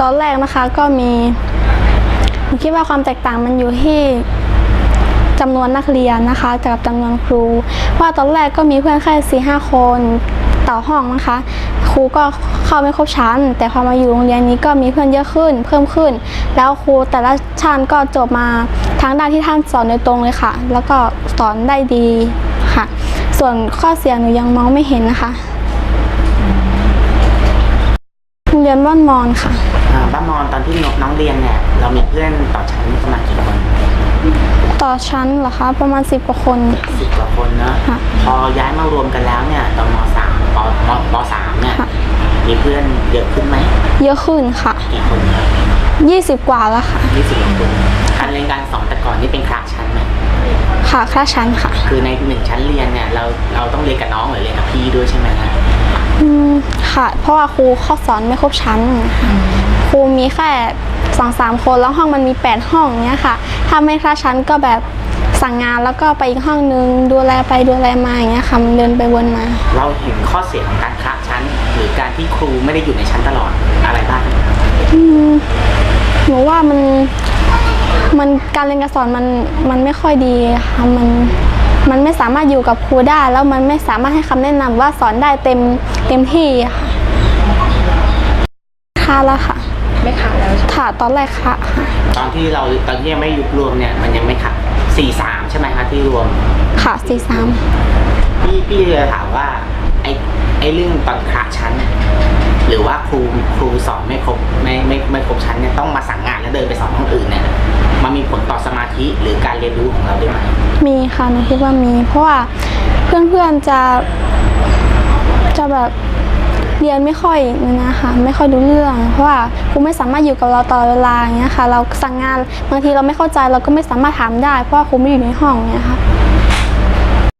ตอนแรกนะคะก็มีหนูคิดว่าความแตกต่างมันอยู่ที่จำนวนนักเรียนนะคะกับจำนวนครู ว่าตอนแรกก็มีเพื่อนแค่สี่ห้าคนต่อห้องนะคะ ครูก็เข้าไม่ครบชั้น แต่พอมาอยู่โรงเรียนนี้ก็มีเพื่อนเยอะขึ้น เพิ่มขึ้น แล้วครูแต่ละชั้นก็จบมาทั้งด้านที่ท่านสอนโดยตรงเลยค่ะ แล้วก็สอนได้ดีค่ะ ส่วนข้อเสียหนูยังมองไม่เห็นนะคะโรงเรียนบ้านมอนค่ะ อ่าบ้านมอนตอนที่น้องเรียนเนี่ยเรามีเพื่อนต่อชั้นประมาณกี่คนต่อชั้นเหรอคะ ประมาณ10กว่าคน สิบกว่าคนเนอะค่ะ พอย้ายมารวมกันแล้วเนี่ยตอนมสามปมปสามเนี่ยค่ะ มีเพื่อนเยอะขึ้นไหมเยอะขึ้นค่ะกี่คนครับ20กว่าแล้วค่ะ ยี่สิบกว่าคนการเรียนการสอนแต่ก่อนนี่เป็นคลาสชั้นไหมค่ะคลาสชั้นค่ะ คือในหนึ่งชั้นเรียนเนี่ยเราเราต้องเรียนกับน้องหรือเรียนกับพี่ด้วยใช่ไหมฮะอืม ค่ะ เพราะว่าครูเข้าสอนไม่ครบชั้นค่ะครูมีแค่สองสามคนแล้วห้องมันมี 8 ห้องเนี้ยค่ะ ถ้าไม่คลาสชั้นก็แบบสั่งงานแล้วก็ไปอีกห้องนึงดูแลไปดูแลมาอย่างเงี้ยค่ะมันเดินไปวนมา เราเห็นข้อเสียของการคลาสชั้น หรือการที่ครูไม่ได้อยู่ในชั้นตลอดอะไรบ้างอืมหนูว่ามันมันการเรียนการสอนมันมันไม่ค่อยดีค่ะมัน มันไม่สามารถอยู่กับครูได้ แล้วมันไม่สามารถให้คำแนะนำว่าสอนได้เต็มเต็มที่ค่ะค่ะแล้วค่ะ ไม่ขาดแล้วใช่ไหมค่ะตอนแรกค่ะค่ะ ตอนที่เราตอนที่ยังไม่ยุบรวมเนี่ยมันยังไม่ขับสี่สามใช่ไหมคะที่รวม ค่ะสี่สามพี่พี่จะถามว่าไอ้ไอ้เรื่องตอนคละชั้นเนี่ยหรือว่าครูครูสอนไม่ครบไม่ไม่ไม่ครบชั้นเนี่ยต้องมาสั่งงานแล้วเดินไปสอนห้องอื่นเนี่ย ธิหรือการเรียนรู้ของเราด้วยไหมมีค่ะหนูคิดว่ามี เพราะว่าเพื่อนๆจะจะแบบเรียนไม่ค่อยนะคะไม่ค่อยรู้เรื่อง เพราะว่าครูไม่สามารถอยู่กับเราตลอดเวลาอย่างเงี้ยค่ะ เราสั่งงานบางทีเราไม่เข้าใจเราก็ไม่สามารถถามได้ เพราะว่าครูไม่อยู่ในห้องเงี้ยค่ะ